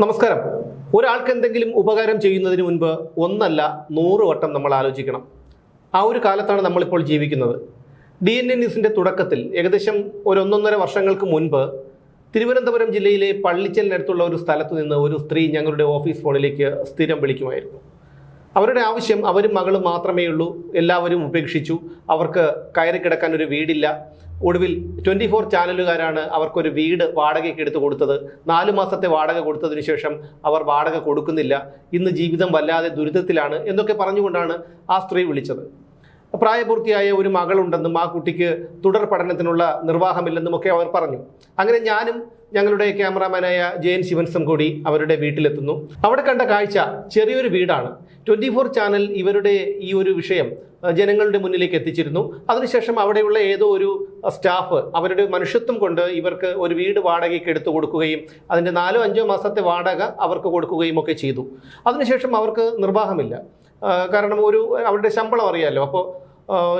നമസ്കാരം. ഒരാൾക്ക് എന്തെങ്കിലും ഉപകാരം ചെയ്യുന്നതിന് മുൻപ് ഒന്നല്ല നൂറ് വട്ടം നമ്മൾ ആലോചിക്കണം. ആ ഒരു കാലത്താണ് നമ്മളിപ്പോൾ ജീവിക്കുന്നത്. ഡി എൻ എ ന്യൂസിന്റെ തുടക്കത്തിൽ ഏകദേശം ഒരു ഒന്നൊന്നര വർഷങ്ങൾക്ക് മുൻപ് തിരുവനന്തപുരം ജില്ലയിലെ പള്ളിച്ചലിനടുത്തുള്ള ഒരു സ്ഥലത്ത് നിന്ന് ഒരു സ്ത്രീ ഞങ്ങളുടെ ഓഫീസ് ഫോണിലേക്ക് സ്ഥിരം വിളിക്കുമായിരുന്നു. അവരുടെ ആവശ്യം അവരും മകളും മാത്രമേ ഉള്ളൂ എല്ലാവരും ഉപേക്ഷിച്ചു. അവർക്ക് കയറി കിടക്കാൻ ഒരു വീടില്ല. ഒടുവിൽ ട്വന്റി ഫോർ ചാനലുകാരാണ് അവർക്കൊരു വീട് വാടകയ്ക്ക് എടുത്തു കൊടുത്തത്. നാലു മാസത്തെ വാടക കൊടുത്തതിന് ശേഷം അവർ വാടക കൊടുക്കുന്നില്ല. ഇന്ന് ജീവിതം വല്ലാതെ ദുരിതത്തിലാണ് എന്നൊക്കെ പറഞ്ഞുകൊണ്ടാണ് ആ സ്ത്രീ വിളിച്ചത്. പ്രായപൂർത്തിയായ ഒരു മകളുണ്ടെന്നും ആ കുട്ടിക്ക് തുടർ പഠനത്തിനുള്ള നിർവാഹമില്ലെന്നും ഒക്കെ അവർ പറഞ്ഞു. അങ്ങനെ ഞാനും ഞങ്ങളുടെ ക്യാമറാമാനായ ജയൻ ശിവൻസും കൂടി അവരുടെ വീട്ടിലെത്തുന്നു. അവിടെ കണ്ട കാഴ്ച ചെറിയൊരു വീടാണ്. ട്വന്റി ഫോർ ചാനൽ ഇവരുടെ ഈ ഒരു വിഷയം ജനങ്ങളുടെ മുന്നിലേക്ക് എത്തിച്ചിരുന്നു. അതിനുശേഷം അവിടെയുള്ള ഏതോ ഒരു സ്റ്റാഫ് അവരുടെ മനുഷ്യത്വം കൊണ്ട് ഇവർക്ക് ഒരു വീട് വാടകയ്ക്ക് എടുത്തു കൊടുക്കുകയും അതിന്റെ നാലോ അഞ്ചോ മാസത്തെ വാടക അവർക്ക് കൊടുക്കുകയും ഒക്കെ ചെയ്തു. അതിനുശേഷം അവർക്ക് നിർവാഹമില്ല. കാരണം ഒരു അവരുടെ ശമ്പളം അറിയാമല്ലോ അപ്പോൾ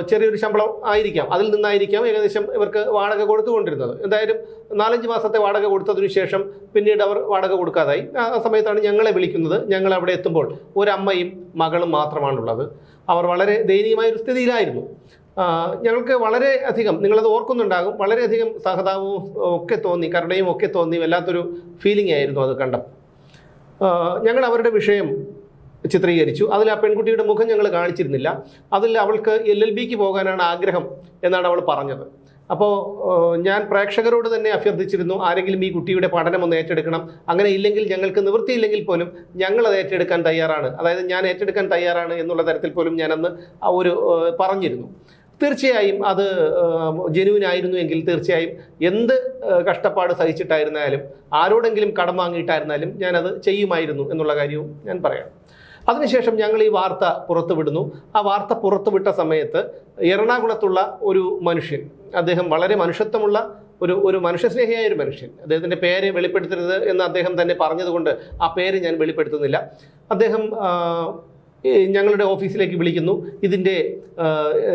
ചെറിയൊരു ശമ്പളം ആയിരിക്കാം. അതിൽ നിന്നായിരിക്കാം ഏകദേശം ഇവർക്ക് വാടക കൊടുത്തുകൊണ്ടിരുന്നത്. എന്തായാലും നാലഞ്ച് മാസത്തെ വാടക കൊടുത്തതിനു ശേഷം പിന്നീട് അവർ വാടക കൊടുക്കാതായി. ആ സമയത്താണ് ഞങ്ങളെ വിളിക്കുന്നത്. ഞങ്ങൾ അവിടെ എത്തുമ്പോൾ ഒരമ്മയും മകളും മാത്രമാണുള്ളത്. അവർ വളരെ ദയനീയമായ ഒരു സ്ഥിതിയിലായിരുന്നു. ഞങ്ങൾക്ക് വളരെ അധികം നിങ്ങളത് ഓർക്കുന്നുണ്ടാകും വളരെയധികം സഹതാപവും ഒക്കെ തോന്നി കരുണയും ഒക്കെ തോന്നി വല്ലാത്തൊരു ഫീലിംഗ് ആയിരുന്നു അത് കണ്ടപ്പോൾ. ഞങ്ങൾ അവരുടെ വിഷയം ചിത്രീകരിച്ചു. അതിൽ ആ പെൺകുട്ടിയുടെ മുഖം ഞങ്ങൾ കാണിച്ചിരുന്നില്ല. അതിൽ അവൾക്ക് എൽ എൽ ബിക്ക് പോകാനാണ് ആഗ്രഹം എന്നാണ് അവൾ പറഞ്ഞത്. അപ്പോൾ ഞാൻ പ്രേക്ഷകരോട് തന്നെ അഭ്യർത്ഥിച്ചിരുന്നു ആരെങ്കിലും ഈ കുട്ടിയുടെ പഠനം ഒന്ന് ഏറ്റെടുക്കണം. അങ്ങനെ ഇല്ലെങ്കിൽ ഞങ്ങൾക്ക് നിവൃത്തിയില്ലെങ്കിൽ പോലും ഞങ്ങൾ അത് ഏറ്റെടുക്കാൻ തയ്യാറാണ്. അതായത് ഞാൻ ഏറ്റെടുക്കാൻ തയ്യാറാണ് എന്നുള്ള തരത്തിൽ പോലും ഞാനന്ന് ഒരു പറഞ്ഞിരുന്നു. തീർച്ചയായും അത് ജനുവിനായിരുന്നു എങ്കിൽ തീർച്ചയായും എന്ത് കഷ്ടപ്പാട് സഹിച്ചിട്ടായിരുന്നാലും ആരോടെങ്കിലും കടം വാങ്ങിയിട്ടായിരുന്നാലും ഞാനത് ചെയ്യുമായിരുന്നു എന്നുള്ള കാര്യവും ഞാൻ പറയാം. അതിനുശേഷം ഞങ്ങൾ ഈ വാർത്ത പുറത്തുവിടുന്നു. ആ വാർത്ത പുറത്തുവിട്ട സമയത്ത് എറണാകുളത്തുള്ള ഒരു മനുഷ്യൻ അദ്ദേഹം വളരെ മനുഷ്യത്വമുള്ള ഒരു ഒരു മനുഷ്യസ്നേഹിയായ ഒരു മനുഷ്യൻ. അദ്ദേഹത്തിന്റെ പേര് വെളിപ്പെടുത്തരുത് എന്ന് അദ്ദേഹം തന്നെ പറഞ്ഞതുകൊണ്ട് ആ പേര് ഞാൻ വെളിപ്പെടുത്തുന്നില്ല. അദ്ദേഹം ഞങ്ങളുടെ ഓഫീസിലേക്ക് വിളിക്കുന്നു. ഇതിന്റെ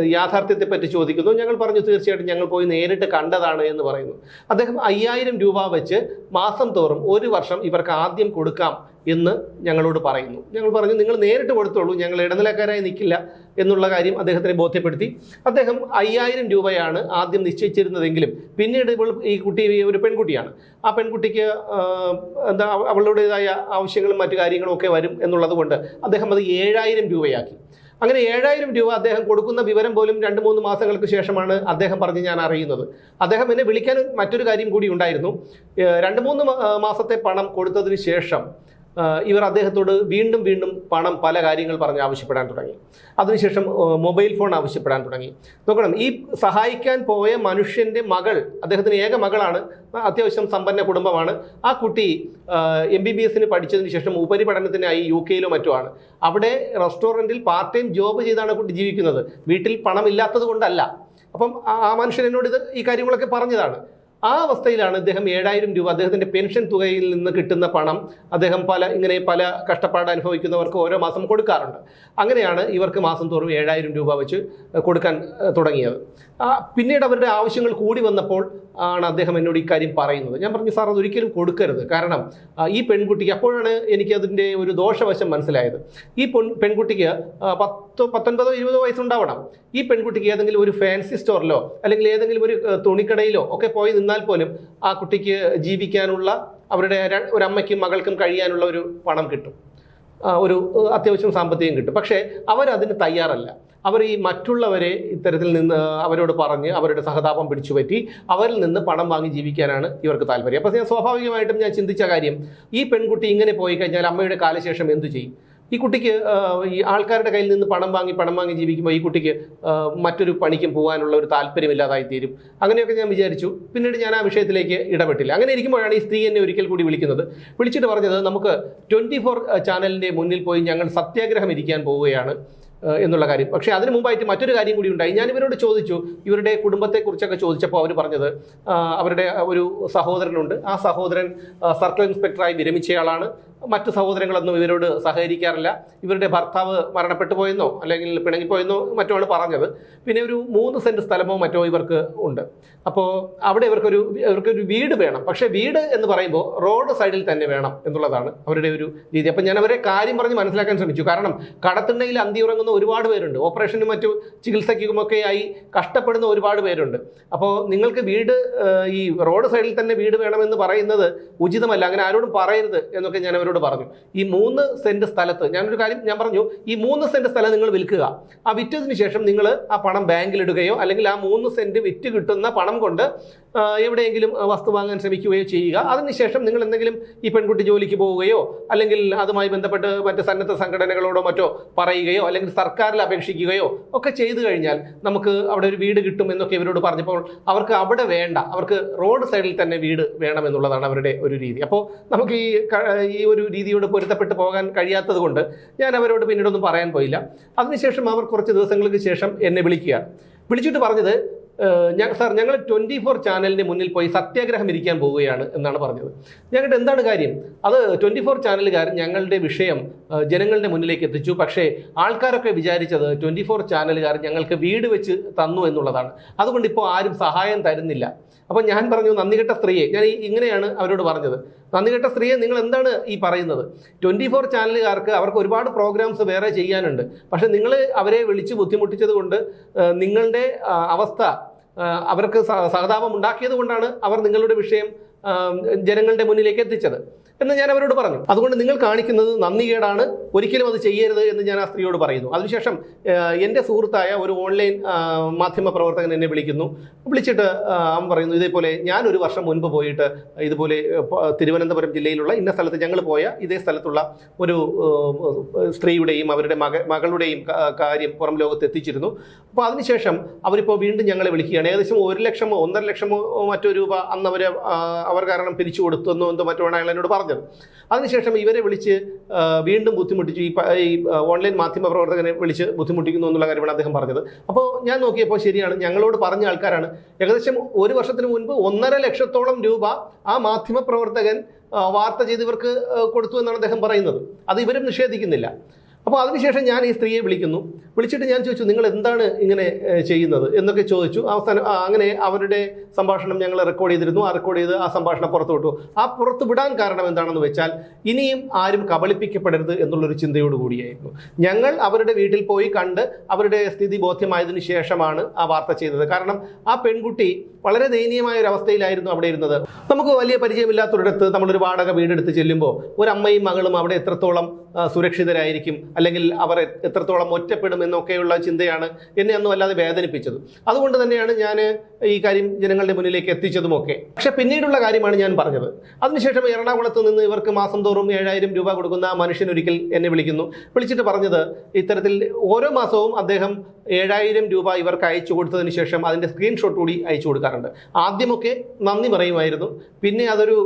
യാഥാർത്ഥ്യത്തെപ്പറ്റി ചോദിക്കുന്നു. ഞങ്ങൾ പറഞ്ഞു തീർച്ചയായിട്ടും ഞങ്ങൾ പോയി നേരിട്ട് കണ്ടതാണ് എന്ന് പറയുന്നു. അദ്ദേഹം അയ്യായിരം രൂപ വെച്ച് മാസം തോറും ഒരു വർഷം ഇവർക്ക് ആദ്യം കൊടുക്കാം എന്ന് ഞങ്ങളോട് പറയുന്നു. ഞങ്ങൾ പറഞ്ഞു നിങ്ങൾ നേരിട്ട് കൊടുത്തോളൂ ഞങ്ങൾ ഇടനിലക്കാരായി നിൽക്കില്ല എന്നുള്ള കാര്യം അദ്ദേഹത്തിനെ ബോധ്യപ്പെടുത്തി. അദ്ദേഹം അയ്യായിരം രൂപയാണ് ആദ്യം നിശ്ചയിച്ചിരുന്നതെങ്കിലും പിന്നീട് ഇവൾ ഈ കുട്ടി ഒരു പെൺകുട്ടിയാണ്. ആ പെൺകുട്ടിക്ക് എന്താ അവളുടേതായ ആവശ്യങ്ങളും മറ്റു കാര്യങ്ങളും ഒക്കെ വരും എന്നുള്ളത് കൊണ്ട് അദ്ദേഹം അത് ഏഴായിരം രൂപയാക്കി. അങ്ങനെ ഏഴായിരം രൂപ അദ്ദേഹം കൊടുക്കുന്ന വിവരം പോലും രണ്ട് മൂന്ന് മാസങ്ങൾക്ക് ശേഷമാണ് അദ്ദേഹം പറഞ്ഞ് ഞാൻ അറിയുന്നത്. അദ്ദേഹം എന്നെ വിളിക്കാൻ മറ്റൊരു കാര്യം കൂടി ഉണ്ടായിരുന്നു. രണ്ട് മൂന്ന് മാസത്തെ പണം കൊടുത്തതിന് ശേഷം ഇവർ അദ്ദേഹത്തോട് വീണ്ടും വീണ്ടും പണം പല കാര്യങ്ങൾ പറഞ്ഞ് ആവശ്യപ്പെടാൻ തുടങ്ങി. അതിനുശേഷം മൊബൈൽ ഫോൺ ആവശ്യപ്പെടാൻ തുടങ്ങി. നോക്കണം ഈ സഹായിക്കാൻ പോയ മനുഷ്യന്റെ മകൾ അദ്ദേഹത്തിന് ഏക മകളാണ് അത്യാവശ്യം സമ്പന്ന കുടുംബമാണ്. ആ കുട്ടി എം ബി ബി എസിന് പഠിച്ചതിന് ശേഷം ഉപരിപഠനത്തിനായി യു കെയിലോ മറ്റോ ആണ്. അവിടെ റെസ്റ്റോറന്റിൽ പാർട്ട് ടൈം ജോബ് ചെയ്താണ് കുട്ടി ജീവിക്കുന്നത്. വീട്ടിൽ പണമില്ലാത്തത് കൊണ്ടല്ല. അപ്പം ആ മനുഷ്യൻ ഇത് ഈ കാര്യങ്ങളൊക്കെ പറഞ്ഞതാണ്. ആ അവസ്ഥയിലാണ് അദ്ദേഹം ഏഴായിരം രൂപ അദ്ദേഹത്തിന്റെ പെൻഷൻ തുകയിൽ നിന്ന് കിട്ടുന്ന പണം അദ്ദേഹം പല ഇങ്ങനെ പല കഷ്ടപ്പാട് അനുഭവിക്കുന്നവർക്ക് ഓരോ മാസം കൊടുക്കാറുണ്ട്. അങ്ങനെയാണ് ഇവർക്ക് മാസം തോറും ഏഴായിരം രൂപ വെച്ച് കൊടുക്കാൻ തുടങ്ങിയത്. പിന്നീട് അവരുടെ ആവശ്യങ്ങൾ കൂടി വന്നപ്പോൾ ആണ് അദ്ദേഹം എന്നോട് ഇക്കാര്യം പറയുന്നത്. ഞാൻ പറഞ്ഞു സാർ അതൊരിക്കലും കൊടുക്കരുത്. കാരണം ഈ പെൺകുട്ടിക്ക് അപ്പോഴാണ് എനിക്കതിന്റെ ഒരു ദോഷവശം മനസ്സിലായത്. ഈ പെൺ പെൺകുട്ടിക്ക് പത്തോ പത്തൊൻപതോ ഇരുപതോ വയസ്സുണ്ടാവണം. ഈ പെൺകുട്ടിക്ക് ഏതെങ്കിലും ഒരു ഫാൻസി സ്റ്റോറിലോ അല്ലെങ്കിൽ ഏതെങ്കിലും ഒരു തുണിക്കടയിലോ ഒക്കെ പോയി നിന്നാൽ പോലും ആ കുട്ടിക്ക് ജീവിക്കാനുള്ള അവരുടെ ഒരമ്മയ്ക്കും മകൾക്കും കഴിയാനുള്ള ഒരു പണം കിട്ടും. ഒരു അത്യാവശ്യം സാമ്പത്തികം കിട്ടും. പക്ഷേ അവരതിന് തയ്യാറല്ല. അവർ ഈ മറ്റുള്ളവരെ ഇത്തരത്തിൽ നിന്ന് അവരോട് പറഞ്ഞ് അവരുടെ സഹതാപം പിടിച്ചു പറ്റി അവരിൽ നിന്ന് പണം വാങ്ങി ജീവിക്കാനാണ് ഇവർക്ക് താല്പര്യം. അപ്പോൾ ഞാൻ സ്വാഭാവികമായിട്ടും ഞാൻ ചിന്തിച്ച കാര്യം ഈ പെൺകുട്ടി ഇങ്ങനെ പോയി കഴിഞ്ഞാൽ അമ്മയുടെ കാലശേഷം എന്തു ചെയ്യും? ഈ കുട്ടിക്ക് ഈ ആൾക്കാരുടെ കയ്യിൽ നിന്ന് പണം വാങ്ങി പണം വാങ്ങി ജീവിക്കുമ്പോൾ ഈ കുട്ടിക്ക് മറ്റൊരു പണിക്കും പോകാനുള്ള ഒരു താല്പര്യമില്ലാതായി തീരും. അങ്ങനെയൊക്കെ ഞാൻ വിചാരിച്ചു. പിന്നീട് ഞാൻ ആ വിഷയത്തിലേക്ക് ഇടപെട്ടില്ല. അങ്ങനെ ഇരിക്കുമ്പോഴാണ് ഈ സ്ത്രീ എന്നെ ഒരിക്കൽ കൂടി വിളിക്കുന്നത്. വിളിച്ചിട്ട് പറഞ്ഞത് നമുക്ക് ട്വന്റി ഫോർ ചാനലിന്റെ മുന്നിൽ പോയി ഞങ്ങൾ സത്യാഗ്രഹം ഇരിക്കാൻ പോവുകയാണ്. എന്നുള്ള കാര്യം. പക്ഷേ അതിന് മുമ്പായിട്ട് മറ്റൊരു കാര്യം കൂടി ഉണ്ടായി. ഞാൻ ഇവരോട് ചോദിച്ചു ഇവരുടെ കുടുംബത്തെക്കുറിച്ചൊക്കെ ചോദിച്ചപ്പോൾ അവർ പറഞ്ഞത് അവരുടെ ഒരു സഹോദരനുണ്ട്. ആ സഹോദരൻ സർക്കിൾ ഇൻസ്പെക്ടറായി വിരമിച്ചയാളാണ്. മറ്റ് സഹോദരങ്ങളൊന്നും ഇവരോട് സഹകരിക്കാറില്ല. ഇവരുടെ ഭർത്താവ് മരണപ്പെട്ടു പോയെന്നോ അല്ലെങ്കിൽ പിണങ്ങിപ്പോയെന്നോ മറ്റോ ആണ് പറഞ്ഞത്. പിന്നെ ഒരു മൂന്ന് സെന്റ് സ്ഥലമോ മറ്റോ ഇവർക്ക് ഉണ്ട്. അപ്പോൾ അവിടെ ഇവർക്കൊരു ഇവർക്കൊരു വീട് വേണം. പക്ഷേ വീട് എന്ന് പറയുമ്പോൾ റോഡ് സൈഡിൽ തന്നെ വേണം എന്നുള്ളതാണ് അവരുടെ ഒരു രീതി. അപ്പം ഞാൻ അവരെ കാര്യം പറഞ്ഞ് മനസ്സിലാക്കാൻ ശ്രമിച്ചു. കാരണം കടത്തിണ്ടയിൽ അന്തി ഉറങ്ങുന്ന ഒരുപാട് പേരുണ്ട്. ഓപ്പറേഷനും മറ്റു ചികിത്സയ്ക്കുമൊക്കെ ആയി കഷ്ടപ്പെടുന്ന ഒരുപാട് പേരുണ്ട്. അപ്പോൾ നിങ്ങൾക്ക് വീട് ഈ റോഡ് സൈഡിൽ തന്നെ വീട് വേണമെന്ന് പറയുന്നത് ഉചിതമല്ല. അങ്ങനെ ആരോടും പറയരുത് എന്നൊക്കെ ഞാൻ അവരോട് പറഞ്ഞു. ഈ മൂന്ന് സെന്റ് സ്ഥലത്ത് ഞാനൊരു കാര്യം ഞാൻ പറഞ്ഞു. ഈ മൂന്ന് സെന്റ് സ്ഥലം നിങ്ങൾ വിൽക്കുക. ആ വിറ്റതിന് ശേഷം നിങ്ങൾ ആ പണം ബാങ്കിൽ ഇടുകയോ അല്ലെങ്കിൽ ആ മൂന്ന് സെന്റ് വിറ്റ് കിട്ടുന്ന പണം കൊണ്ട് എവിടെയെങ്കിലും വസ്തു വാങ്ങാൻ ശ്രമിക്കുകയോ ചെയ്യുക. അതിനുശേഷം നിങ്ങൾ എന്തെങ്കിലും ഈ പെൺകുട്ടി ജോലിക്ക് പോവുകയോ അല്ലെങ്കിൽ അതുമായി ബന്ധപ്പെട്ട് മറ്റ് സന്നദ്ധ സംഘടനകളോടോ മറ്റോ പറയുകയോ അല്ലെങ്കിൽ സർക്കാരിൽ അപേക്ഷിക്കുകയോ ഒക്കെ ചെയ്തു കഴിഞ്ഞാൽ നമുക്ക് അവിടെ ഒരു വീട് കിട്ടും എന്നൊക്കെ ഇവരോട് പറഞ്ഞപ്പോൾ അവർക്ക് അവിടെ വേണ്ട. അവർക്ക് റോഡ് സൈഡിൽ തന്നെ വീട് വേണമെന്നുള്ളതാണ് അവരുടെ ഒരു രീതി. അപ്പോൾ നമുക്ക് ഈ ഈ ഒരു രീതിയോട് പൊരുത്തപ്പെട്ട് പോകാൻ കഴിയാത്തത് കൊണ്ട് ഞാൻ അവരോട് പിന്നീടൊന്നും പറയാൻ പോയില്ല. അതിനുശേഷം അവർ കുറച്ച് ദിവസങ്ങൾക്ക് ശേഷം എന്നെ വിളിക്കുക വിളിച്ചിട്ട് പറഞ്ഞത് സാർ ഞങ്ങൾ ട്വന്റി ഫോർ ചാനലിന് മുന്നിൽ പോയി സത്യാഗ്രഹം ഇരിക്കാൻ പോവുകയാണ് എന്നാണ് പറഞ്ഞത്. ഞങ്ങളുടെ എന്താണ് കാര്യം? അത് ട്വന്റി ഫോർ ചാനലുകാർ ഞങ്ങളുടെ വിഷയം ജനങ്ങളുടെ മുന്നിലേക്ക് എത്തിച്ചു. പക്ഷേ ആൾക്കാരൊക്കെ വിചാരിച്ചത് ട്വന്റി ഫോർ ചാനലുകാർ ഞങ്ങൾക്ക് വീട് വെച്ച് തന്നു എന്നുള്ളതാണ്. അതുകൊണ്ട് ഇപ്പോൾ ആരും സഹായം തരുന്നില്ല. അപ്പോൾ ഞാൻ പറഞ്ഞു നന്ദികെട്ട സ്ത്രീയെ. ഞാൻ ഇങ്ങനെയാണ് അവരോട് പറഞ്ഞത്. നന്ദികെട്ട സ്ത്രീയെ നിങ്ങൾ എന്താണ് ഈ പറയുന്നത്? ട്വന്റി ഫോർ ചാനലുകാർക്ക് അവർക്ക് ഒരുപാട് പ്രോഗ്രാംസ് വേറെ ചെയ്യാനുണ്ട്. പക്ഷേ നിങ്ങൾ അവരെ വിളിച്ച് ബുദ്ധിമുട്ടിച്ചത് കൊണ്ട് നിങ്ങളുടെ അവസ്ഥ അവർക്ക് സഹതാപം ഉണ്ടാക്കിയത് കൊണ്ടാണ് അവർ നിങ്ങളുടെ വിഷയം ജനങ്ങളുടെ മുന്നിലേക്ക് എത്തിച്ചത്. എന്ന് ഞാൻ അവരോട് പറഞ്ഞു. അതുകൊണ്ട് നിങ്ങൾ കാണിക്കുന്നത് നന്ദികേടാണ്. ഒരിക്കലും അത് ചെയ്യരുത് എന്ന് ഞാൻ ആ സ്ത്രീയോട് പറയുന്നു. അതിനുശേഷം എന്റെ സുഹൃത്തായ ഒരു ഓൺലൈൻ മാധ്യമ പ്രവർത്തകൻ എന്നെ വിളിക്കുന്നു. വിളിച്ചിട്ട് അവൻ പറയുന്നു ഇതേപോലെ ഞാൻ ഒരു വർഷം മുൻപ് പോയിട്ട് ഇതുപോലെ തിരുവനന്തപുരം ജില്ലയിലുള്ള ഇന്ന സ്ഥലത്ത് ഞങ്ങൾ പോയ ഇതേ സ്ഥലത്തുള്ള ഒരു സ്ത്രീയുടെയും അവരുടെ മക മകളുടെയും കാര്യം പുറം ലോകത്ത് എത്തിച്ചിരുന്നു. അപ്പോൾ അതിനുശേഷം അവരിപ്പോൾ വീണ്ടും ഞങ്ങളെ വിളിക്കുകയാണ്. ഏകദേശം ഒരു ലക്ഷമോ ഒന്നര ലക്ഷമോ മറ്റോ രൂപ അന്ന് അവർ അവർ കാരണം പിരിച്ചു കൊടുത്തു എന്നോ എന്തോ മറ്റോ ആണ് എന്നോട് പറഞ്ഞത്. അതിനുശേഷം ഇവരെ വിളിച്ച് വീണ്ടും വീണ്ടും ബുദ്ധിമുട്ടിച്ചു. ഈ ഓൺലൈൻ മാധ്യമ പ്രവർത്തകനെ വിളിച്ച് ബുദ്ധിമുട്ടിക്കുന്നു എന്നുള്ള കാര്യമാണ് അദ്ദേഹം പറഞ്ഞത്. അപ്പോൾ ഞാൻ നോക്കിയപ്പോൾ ശരിയാണ് ഞങ്ങളോട് പറഞ്ഞ ആൾക്കാരാണ് ഏകദേശം ഒരു വർഷത്തിന് മുൻപ് ഒന്നര ലക്ഷത്തോളം രൂപ ആ മാധ്യമ പ്രവർത്തകൻ വാർത്ത ചെയ്ത് ഇവർക്ക് കൊടുത്തു എന്നാണ് അദ്ദേഹം പറയുന്നത്. അത് ഇവരും നിഷേധിക്കുന്നില്ല. അപ്പോൾ അതിനുശേഷം ഞാൻ ഈ സ്ത്രീയെ വിളിക്കുന്നു. വിളിച്ചിട്ട് ഞാൻ ചോദിച്ചു നിങ്ങൾ എന്താണ് ഇങ്ങനെ ചെയ്യുന്നത്? എന്നൊക്കെ ചോദിച്ചു. അവസാനം അങ്ങനെ അവരുടെ സംഭാഷണം ഞങ്ങൾ റെക്കോർഡ് ചെയ്തിരുന്നു. ആ റെക്കോർഡ് ചെയ്ത് ആ സംഭാഷണം പുറത്തു വിട്ടു. ആ പുറത്ത് വിടാൻ കാരണം എന്താണെന്ന് വെച്ചാൽ ഇനിയും ആരും കബളിപ്പിക്കപ്പെടരുത് എന്നുള്ളൊരു ചിന്തയോട് കൂടിയായിരുന്നു. ഞങ്ങൾ അവരുടെ വീട്ടിൽ പോയി കണ്ട് അവരുടെ സ്ഥിതി ബോധ്യമായതിനു ശേഷമാണ് ആ വാർത്ത ചെയ്തത്. കാരണം ആ പെൺകുട്ടി വളരെ ദയനീയമായ ഒരു അവസ്ഥയിലായിരുന്നു അവിടെ ഇരുന്നത്. നമുക്ക് വലിയ പരിചയമില്ലാത്തൊരിടത്ത് നമ്മളൊരു വാടക വീടെടുത്ത് ചെല്ലുമ്പോൾ ഒരു അമ്മയും മകളും അവിടെ എത്രത്തോളം സുരക്ഷിതരായിരിക്കും അല്ലെങ്കിൽ അവർ എത്രത്തോളം ഒറ്റപ്പെടും എന്നൊക്കെയുള്ള ചിന്തയാണ് എന്നെ അന്നും അല്ലാതെ വേദനിപ്പിച്ചത്. അതുകൊണ്ട് തന്നെയാണ് ഞാൻ ഈ കാര്യം ജനങ്ങളുടെ മുന്നിലേക്ക് എത്തിച്ചതുമൊക്കെ. പക്ഷെ പിന്നീടുള്ള കാര്യമാണ് ഞാൻ പറഞ്ഞത്. അതിനുശേഷം എറണാകുളത്ത് നിന്ന് ഇവർക്ക് മാസം തോറും ഏഴായിരം രൂപ കൊടുക്കുന്ന മനുഷ്യൻ ഒരിക്കൽ എന്നെ വിളിക്കുന്നു. വിളിച്ചിട്ട് പറഞ്ഞത് ഇത്തരത്തിൽ ഓരോ മാസവും അദ്ദേഹം ഏഴായിരം രൂപ ഇവർക്ക് അയച്ചു കൊടുത്തതിന് ശേഷം അതിന്റെ സ്ക്രീൻഷോട്ട് കൂടി അയച്ചു കൊടുക്കാറുണ്ട്. ആദ്യമൊക്കെ നന്ദി പറയുമായിരുന്നു. പിന്നെ അതൊരു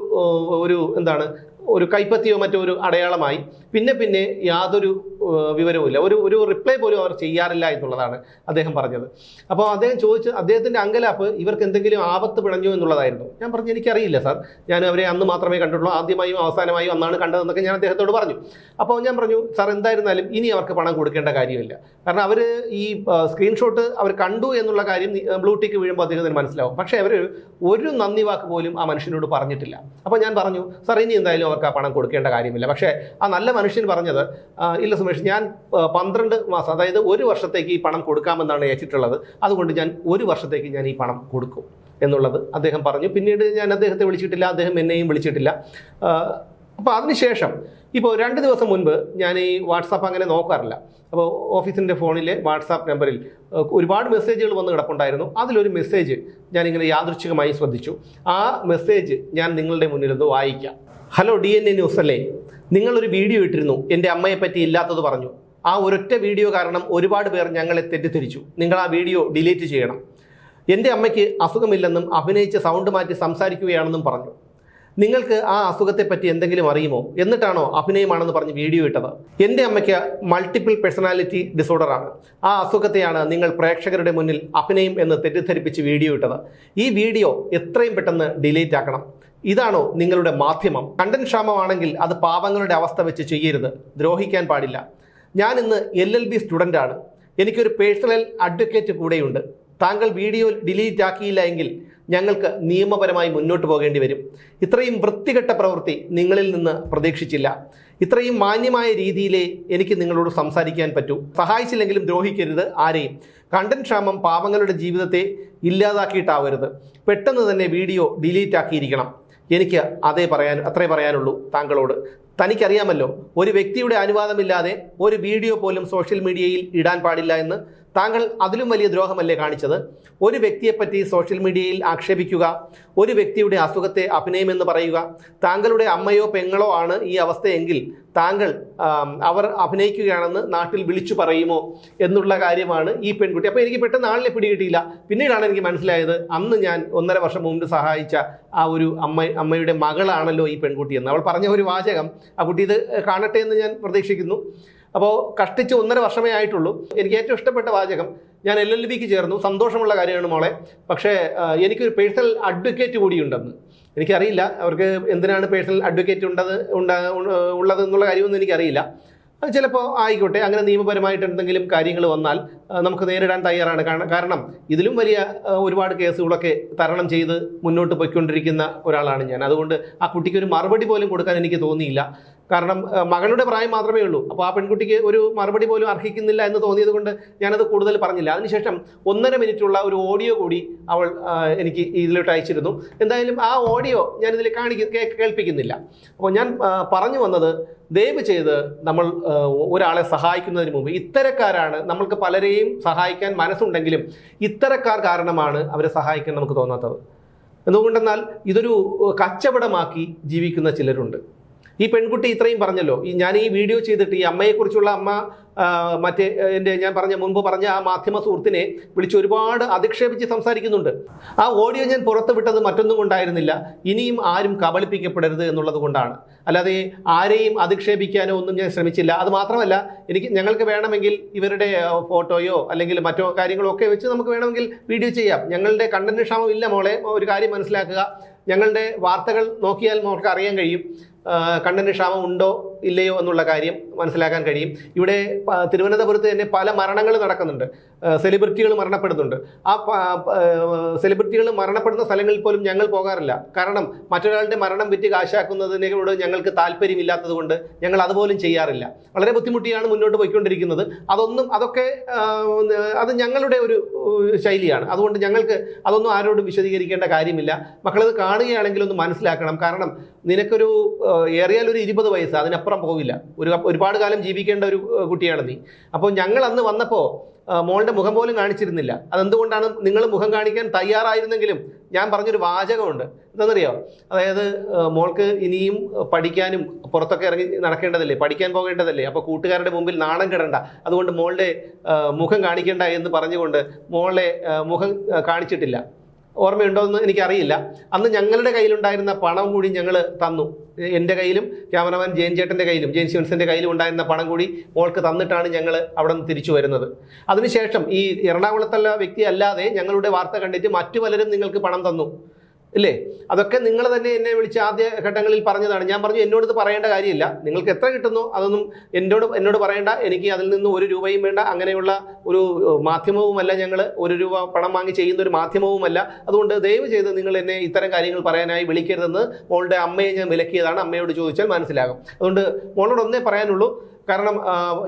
ഒരു എന്താണ് ഒരു കൈപ്പത്തിയോ മറ്റോ ഒരു അടയാളമായി. പിന്നെ പിന്നെ യാതൊരു വിവരവുമില്ല. ഒരു ഒരു റിപ്ലൈ പോലും അവർ ചെയ്യാറില്ല എന്നുള്ളതാണ് അദ്ദേഹം പറഞ്ഞത്. അപ്പോൾ അദ്ദേഹം ചോദിച്ച് അദ്ദേഹത്തിന്റെ അങ്കലാപ്പ് ഇവർക്ക് എന്തെങ്കിലും ആപത്ത് പിണഞ്ഞു എന്നുള്ളതായിരുന്നു. ഞാൻ പറഞ്ഞു എനിക്കറിയില്ല സാർ. ഞാൻ അവരെ അന്ന് മാത്രമേ കണ്ടിട്ടുള്ളൂ. ആദ്യമായും അവസാനമായും അന്നാണ് കണ്ടതെന്നൊക്കെ ഞാൻ അദ്ദേഹത്തോട് പറഞ്ഞു. അപ്പോൾ ഞാൻ പറഞ്ഞു സാർ എന്തായിരുന്നാലും ഇനി അവർക്ക് പണം കൊടുക്കേണ്ട കാര്യമില്ല. കാരണം അവർ ഈ സ്ക്രീൻഷോട്ട് അവർ കണ്ടു എന്നുള്ള കാര്യം ബ്ലൂ ടിക്ക് വീഴുമ്പോൾ അദ്ദേഹത്തിന് മനസ്സിലാവും. പക്ഷേ അവർ ഒരു നന്ദി വാക്ക് പോലും ആ മനുഷ്യനോട് പറഞ്ഞിട്ടില്ല. അപ്പോൾ ഞാൻ പറഞ്ഞു സാർ ഇനി എന്തായാലും അവർക്ക് ആ പണം കൊടുക്കേണ്ട കാര്യമില്ല. പക്ഷേ ആ നല്ല മനുഷ്യൻ പറഞ്ഞത് "ആ, ഇല്ല സുമേഷ് ഞാൻ പന്ത്രണ്ട് മാസം അതായത് ഒരു വർഷത്തേക്ക് ഈ പണം കൊടുക്കാമെന്നാണ് ഏറ്റിട്ടുള്ളത്. അതുകൊണ്ട് ഞാൻ ഒരു വർഷത്തേക്ക് ഞാൻ ഈ പണം കൊടുക്കും എന്നുള്ളത് അദ്ദേഹം പറഞ്ഞു. പിന്നീട് ഞാൻ അദ്ദേഹത്തെ വിളിച്ചിട്ടില്ല അദ്ദേഹം എന്നെയും വിളിച്ചിട്ടില്ല. അപ്പോൾ അതിനുശേഷം ഇപ്പോൾ രണ്ട് ദിവസം മുൻപ് ഞാൻ ഈ വാട്സാപ്പ് അങ്ങനെ നോക്കാറില്ല. അപ്പോൾ ഓഫീസിന്റെ ഫോണിലെ വാട്സാപ്പ് നമ്പറിൽ ഒരുപാട് മെസ്സേജുകൾ വന്ന് കിടപ്പുണ്ടായിരുന്നു. അതിലൊരു മെസ്സേജ് ഞാനിങ്ങനെ യാദൃച്ഛികമായി ശ്രദ്ധിച്ചു. ആ മെസ്സേജ് ഞാൻ നിങ്ങളുടെ മുന്നിലൊന്ന് വായിക്കാം. Hello D N A news അല്ലേ? നിങ്ങളൊരു വീഡിയോ ഇട്ടിരുന്നു. എന്റെ അമ്മയെ പറ്റി ഇല്ലാത്തത് പറഞ്ഞു. ആ ഒരൊറ്റ വീഡിയോ കാരണം ഒരുപാട് പേർ ഞങ്ങളെ തെറ്റിദ്ധരിച്ചു. നിങ്ങൾ ആ വീഡിയോ ഡിലീറ്റ് ചെയ്യണം. എന്റെ അമ്മയ്ക്ക് അസുഖമില്ലെന്നും അഭിനയിച്ച് സൗണ്ട് മാറ്റി സംസാരിക്കുകയാണെന്നും പറഞ്ഞു. നിങ്ങൾക്ക് ആ അസുഖത്തെപ്പറ്റി എന്തെങ്കിലും അറിയുമോ? എന്നിട്ടാണോ അഭിനയമാണെന്ന് പറഞ്ഞ് വീഡിയോ ഇട്ടത്? എന്റെ അമ്മയ്ക്ക് മൾട്ടിപ്പിൾ പേഴ്സണാലിറ്റി ഡിസോർഡറാണ് ആ അസുഖത്തെയാണ് നിങ്ങൾ പ്രേക്ഷകരുടെ മുന്നിൽ അഭിനയം എന്ന് തെറ്റിദ്ധരിപ്പിച്ച് വീഡിയോ ഇട്ടത്. ഈ വീഡിയോ എത്രയും പെട്ടെന്ന് ഡിലീറ്റ് ആക്കണം. ഇതാണോ നിങ്ങളുടെ മാധ്യമം? കണ്ടന്റ് ക്ഷാമമാണെങ്കിൽ അത് പാവങ്ങളുടെ അവസ്ഥ വെച്ച് ചെയ്യരുത്. ദ്രോഹിക്കാൻ പാടില്ല. ഞാൻ ഇന്ന് എൽ എൽ ബി സ്റ്റുഡന്റാണ് എനിക്കൊരു പേഴ്സണൽ അഡ്വക്കേറ്റ് കൂടെയുണ്ട്. താങ്കൾ വീഡിയോ ഡിലീറ്റ് ആക്കിയില്ല എങ്കിൽ ഞങ്ങൾക്ക് നിയമപരമായി മുന്നോട്ട് പോകേണ്ടി വരും. ഇത്രയും വൃത്തികെട്ട പ്രവൃത്തി നിങ്ങളിൽ നിന്ന് പ്രതീക്ഷിച്ചില്ല. ഇത്രയും മാന്യമായ രീതിയിലേ എനിക്ക് നിങ്ങളോട് സംസാരിക്കാൻ പറ്റൂ. സഹായിച്ചില്ലെങ്കിലും ദ്രോഹിക്കരുത് ആരെയും. കണ്ടന്റ് ക്ഷാമം പാവങ്ങളുടെ ജീവിതത്തെ ഇല്ലാതാക്കിയിട്ടാവരുത്. പെട്ടെന്ന് തന്നെ വീഡിയോ ഡിലീറ്റ് ആക്കിയിരിക്കണം. എനിക്ക് അതേ പറയാൻ അത്രേ പറയാനുള്ളൂ താങ്കളോട്. തനിക്കറിയാമല്ലോ ഒരു വ്യക്തിയുടെ അനുവാദമില്ലാതെ ഒരു വീഡിയോ പോലും സോഷ്യൽ മീഡിയയിൽ ഇടാൻ പാടില്ല എന്ന് താങ്കൾ അതിലും വലിയ ദ്രോഹമല്ലേ കാണിച്ചത്? ഒരു വ്യക്തിയെപ്പറ്റി സോഷ്യൽ മീഡിയയിൽ ആക്ഷേപിക്കുക ഒരു വ്യക്തിയുടെ അസുഖത്തെ അഭിനയമെന്ന് പറയുക താങ്കളുടെ അമ്മയോ പെങ്ങളോ ആണ് ഈ അവസ്ഥയെങ്കിൽ താങ്കൾ അവർ അഭിനയിക്കുകയാണെന്ന് നാട്ടിൽ വിളിച്ചു പറയുമോ എന്നുള്ള കാര്യമാണ് ഈ പെൺകുട്ടി. അപ്പോൾ എനിക്ക് പെട്ടെന്ന് ആളിനെ പിടികിട്ടിയില്ല. പിന്നീടാണ് എനിക്ക് മനസ്സിലായത് അന്ന് ഞാൻ ഒന്നര വർഷം മുമ്പ് സഹായിച്ച ആ ഒരു അമ്മ അമ്മയുടെ മകളാണല്ലോ ഈ പെൺകുട്ടി എന്ന്. അവൾ പറഞ്ഞ ഒരു വാചകം ആ കുട്ടി ഇത് കാണട്ടെ എന്ന് ഞാൻ പ്രതീക്ഷിക്കുന്നു. അപ്പോൾ കഷ്ടിച്ച് ഒന്നര വർഷമേ ആയിട്ടുള്ളൂ. എനിക്ക് ഏറ്റവും ഇഷ്ടപ്പെട്ട വാചകം ഞാൻ എൽ എൽ ബിക്ക് ചേർന്നു. സന്തോഷമുള്ള കാര്യമാണ് മോളെ. പക്ഷേ എനിക്കൊരു പേഴ്സണൽ അഡ്വക്കേറ്റ് കൂടിയുണ്ടെന്ന്. എനിക്കറിയില്ല അവർക്ക് എന്തിനാണ് പേഴ്സണൽ അഡ്വക്കേറ്റ് ഉണ്ടത് ഉണ്ട ഉള്ളത് എന്നുള്ള കാര്യമൊന്നും എനിക്കറിയില്ല. ചിലപ്പോൾ ആയിക്കോട്ടെ അങ്ങനെ നിയമപരമായിട്ട് എന്തെങ്കിലും കാര്യങ്ങൾ വന്നാൽ നമുക്ക് നേരിടാൻ തയ്യാറാണ്. കാരണം ഇതിലും വലിയ ഒരുപാട് കേസുകളൊക്കെ തരണം ചെയ്ത് മുന്നോട്ട് പോയിക്കൊണ്ടിരിക്കുന്ന ഒരാളാണ് ഞാൻ. അതുകൊണ്ട് ആ കുട്ടിക്ക് ഒരു മറുപടി പോലും കൊടുക്കാൻ എനിക്ക് തോന്നിയില്ല. കാരണം മകളുടെ പ്രായം മാത്രമേ ഉള്ളൂ. അപ്പോൾ ആ പെൺകുട്ടിക്ക് ഒരു മറുപടി പോലും അർഹിക്കുന്നില്ല എന്ന് തോന്നിയത് കൊണ്ട് ഞാനത് കൂടുതൽ പറഞ്ഞില്ല. അതിനുശേഷം ഒന്നര മിനിറ്റുള്ള ഒരു ഓഡിയോ കൂടി അവൾ എനിക്ക് ഇതിലോട്ട് അയച്ചിരുന്നു. എന്തായാലും ആ ഓഡിയോ ഞാനിതിൽ കാണിക്ക കേൾപ്പിക്കുന്നില്ല. അപ്പോൾ ഞാൻ പറഞ്ഞു വന്നത് ദയവ് ചെയ്ത് നമ്മൾ ഒരാളെ സഹായിക്കുന്നതിന് മുമ്പ് ഇത്തരക്കാരാണ് നമ്മൾക്ക് പലരെയും സഹായിക്കാൻ മനസ്സുണ്ടെങ്കിലും ഇത്തരക്കാർ കാരണമാണ് അവരെ സഹായിക്കാൻ നമുക്ക് തോന്നാത്തത്. എന്തുകൊണ്ടെന്നാൽ ഇതൊരു കച്ചവടമാക്കി ജീവിക്കുന്ന ചിലരുണ്ട്. ഈ പെൺകുട്ടി ഇത്രയും പറഞ്ഞല്ലോ. ഈ ഞാൻ ഈ വീഡിയോ ചെയ്തിട്ട് ഈ അമ്മയെക്കുറിച്ചുള്ള അമ്മ മറ്റേ എന്റെ ഞാൻ പറഞ്ഞ മുൻപ് പറഞ്ഞ ആ മാധ്യമ സുഹൃത്തിനെ വിളിച്ച് ഒരുപാട് അധിക്ഷേപിച്ച് സംസാരിക്കുന്നുണ്ട്. ആ ഓഡിയോ ഞാൻ പുറത്ത് വിട്ടത് മറ്റൊന്നും കൊണ്ടായിരുന്നില്ല. ഇനിയും ആരും കബളിപ്പിക്കപ്പെടരുത് എന്നുള്ളത് കൊണ്ടാണ്. അല്ലാതെ ആരെയും അധിക്ഷേപിക്കാനോ ഒന്നും ഞാൻ ശ്രമിച്ചില്ല. അത് മാത്രമല്ല എനിക്ക് ഞങ്ങൾക്ക് വേണമെങ്കിൽ ഇവരുടെ ഫോട്ടോയോ അല്ലെങ്കിൽ മറ്റോ കാര്യങ്ങളോ ഒക്കെ വെച്ച് നമുക്ക് വേണമെങ്കിൽ വീഡിയോ ചെയ്യാം. ഞങ്ങളുടെ കണ്ടന്റ് ക്ഷാമം ഇല്ല മോളെ. ഒരു കാര്യം മനസ്സിലാക്കുക. ഞങ്ങളുടെ വാർത്തകൾ നോക്കിയാൽ നമുക്ക് അറിയാൻ കഴിയും. കണ്ടന്റ് ക്ഷാമം ഉണ്ടോ ഇല്ലയോ എന്നുള്ള കാര്യം മനസ്സിലാക്കാൻ കഴിയും. ഇവിടെ തിരുവനന്തപുരത്ത് തന്നെ പല മരണങ്ങൾ നടക്കുന്നുണ്ട്. സെലിബ്രിറ്റികൾ മരണപ്പെടുന്നുണ്ട്. ആ സെലിബ്രിറ്റികൾ മരണപ്പെടുന്ന സ്ഥലങ്ങളിൽ പോലും ഞങ്ങൾ പോകാറില്ല. കാരണം മറ്റൊരാളുടെ മരണം വിറ്റ് കാശാക്കുന്നതിനോട് ഞങ്ങൾക്ക് താല്പര്യമില്ലാത്തത് കൊണ്ട് ഞങ്ങൾ അതുപോലും ചെയ്യാറില്ല. വളരെ ബുദ്ധിമുട്ടിയാണ് മുന്നോട്ട് പോയിക്കൊണ്ടിരിക്കുന്നത്. അതൊന്നും അതൊക്കെ അത് ഞങ്ങളുടെ ഒരു ശൈലിയാണ്. അതുകൊണ്ട് ഞങ്ങൾക്ക് അതൊന്നും ആരോടും വിശദീകരിക്കേണ്ട കാര്യമില്ല. മക്കളത് കാണുകയാണെങ്കിൽ ഒന്ന് മനസ്സിലാക്കണം. കാരണം നിനക്കൊരു ഏറിയാലൊരു ഒരു ഇരുപത് വയസ്സ് അതിനപ്പുറം പോവില്ല. ഒരു ഒരുപാട് കാലം ജീവിക്കേണ്ട ഒരു കുട്ടിയാണ് നീ. അപ്പോൾ ഞങ്ങൾ അന്ന് വന്നപ്പോൾ മോളുടെ മുഖം പോലും കാണിച്ചിരുന്നില്ല. അതെന്തുകൊണ്ടാണ് നിങ്ങൾ മുഖം കാണിക്കാൻ തയ്യാറായിരുന്നെങ്കിലും ഞാൻ പറഞ്ഞൊരു വാചകമുണ്ട്. എന്താണെന്നറിയോ? അതായത് മോൾക്ക് ഇനിയും പഠിക്കാനും പുറത്തൊക്കെ ഇറങ്ങി നടക്കേണ്ടതല്ലേ? പഠിക്കാൻ പോകേണ്ടതല്ലേ? അപ്പോൾ കൂട്ടുകാരുടെ മുമ്പിൽ നാണം കിടണ്ട. അതുകൊണ്ട് മോളുടെ മുഖം കാണിക്കേണ്ട എന്ന് പറഞ്ഞുകൊണ്ട് മോളെ മുഖം കാണിച്ചിട്ടില്ല. ഓർമ്മയുണ്ടോ എന്ന് എനിക്കറിയില്ല. അന്ന് ഞങ്ങളുടെ കയ്യിലുണ്ടായിരുന്ന പണം കൂടി ഞങ്ങൾ തന്നു. എന്റെ കയ്യിലും ക്യാമറമാൻ ജെയിൻ ചേട്ടന്റെ കയ്യിലും ജെയിൻ സിവൻസിന്റെ കയ്യിലും ഉണ്ടായിരുന്ന പണം കൂടി മോൾക്ക് തന്നിട്ടാണ് ഞങ്ങൾ അവിടെ നിന്ന് തിരിച്ചു വരുന്നത്. അതിനുശേഷം ഈ എറണാകുളത്തുള്ള വ്യക്തി അല്ലാതെ ഞങ്ങളുടെ വാർത്ത കണ്ടിട്ട് മറ്റു പലരും നിങ്ങൾക്ക് പണം തന്നു. ഇല്ലേ? അതൊക്കെ നിങ്ങൾ തന്നെ എന്നെ വിളിച്ച് ആദ്യ ഘട്ടങ്ങളിൽ പറഞ്ഞതാണ്. ഞാൻ പറഞ്ഞു എന്നോട് ഇത് പറയേണ്ട കാര്യമില്ല. നിങ്ങൾക്ക് എത്ര കിട്ടുന്നു അതൊന്നും എന്നോട് എന്നോട് പറയേണ്ട. എനിക്ക് അതിൽ നിന്ന് ഒരു രൂപയും വേണ്ട. അങ്ങനെയുള്ള ഒരു മാധ്യമവുമല്ല ഞങ്ങൾ ഒരു രൂപ പണം വാങ്ങി ചെയ്യുന്ന ഒരു മാധ്യമവുമല്ല. അതുകൊണ്ട് ദയവ് ചെയ്ത് നിങ്ങൾ എന്നെ ഇത്തരം കാര്യങ്ങൾ പറയാനായി വിളിക്കരുതെന്ന് മോളുടെ അമ്മയെ ഞാൻ വിലക്കിയതാണ്. അമ്മയോട് ചോദിച്ചാൽ മനസ്സിലാകും. അതുകൊണ്ട് മോളോട് ഒന്നേ പറയാനുള്ളൂ. കാരണം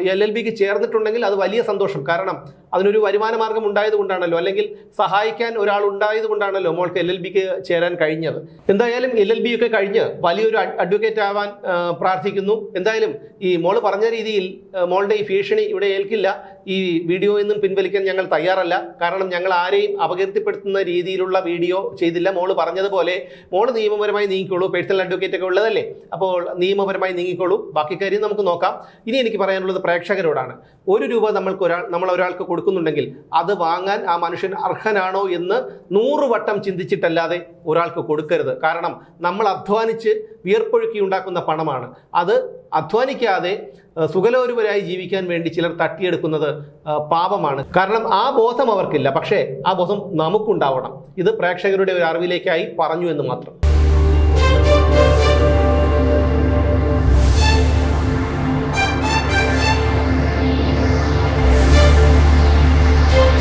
എൽ എൽ ബിക്ക് ചേർന്നിട്ടുണ്ടെങ്കിൽ അത് വലിയ സന്തോഷം. കാരണം അതിനൊരു വരുമാന മാർഗം ഉണ്ടായത് കൊണ്ടാണല്ലോ അല്ലെങ്കിൽ സഹായിക്കാൻ ഒരാൾ ഉണ്ടായത് കൊണ്ടാണല്ലോ മോൾക്ക് എൽ എൽ ബിക്ക് ചേരാൻ കഴിഞ്ഞത്. എന്തായാലും എൽ എൽ ബി ഒക്കെ കഴിഞ്ഞ് വലിയൊരു അഡ്വക്കേറ്റ് ആവാൻ പ്രാർത്ഥിക്കുന്നു. എന്തായാലും ഈ മോൾ പറഞ്ഞ രീതിയിൽ മോളുടെ ഈ ഭീഷണി ഇവിടെ ഏൽക്കില്ല. ഈ വീഡിയോ നിന്നും പിൻവലിക്കാൻ ഞങ്ങൾ തയ്യാറല്ല. കാരണം ഞങ്ങൾ ആരെയും അപകീർത്തിപ്പെടുത്തുന്ന രീതിയിലുള്ള വീഡിയോ ചെയ്തില്ല. മോൾ പറഞ്ഞതുപോലെ മോൾ നിയമപരമായി നീങ്ങിക്കോളൂ. പേഴ്സണൽ അഡ്വക്കേറ്റ് ഒക്കെ ഉള്ളതല്ലേ? അപ്പോൾ നിയമപരമായി നീങ്ങിക്കോളൂ. ബാക്കി കാര്യം നമുക്ക് നോക്കാം. ഇനി എനിക്ക് പറയാനുള്ളത് പ്രേക്ഷകരോടാണ്. ഒരു രൂപ നമ്മൾക്ക് ഒരാൾ നമ്മൾ ഒരാൾക്ക് കൊടുക്കുന്നുണ്ടെങ്കിൽ അത് വാങ്ങാൻ ആ മനുഷ്യൻ അർഹനാണോ എന്ന് നൂറ് വട്ടം ചിന്തിച്ചിട്ടല്ലാതെ ഒരാൾക്ക് കൊടുക്കരുത്. കാരണം നമ്മൾ അധ്വാനിച്ച് വിയർപ്പൊഴുക്കി ഉണ്ടാക്കുന്ന പണമാണ്. അത് അധ്വാനിക്കാതെ സുഖലോരുവരായി ജീവിക്കാൻ വേണ്ടി ചിലർ തട്ടിയെടുക്കുന്നത് പാപമാണ്. കാരണം ആ ബോധം അവർക്കില്ല. പക്ഷേ ആ ബോധം നമുക്കുണ്ടാവണം. ഇത് പ്രേക്ഷകരുടെ ഒരു അറിവിലേക്കായി പറഞ്ഞു എന്ന് മാത്രം.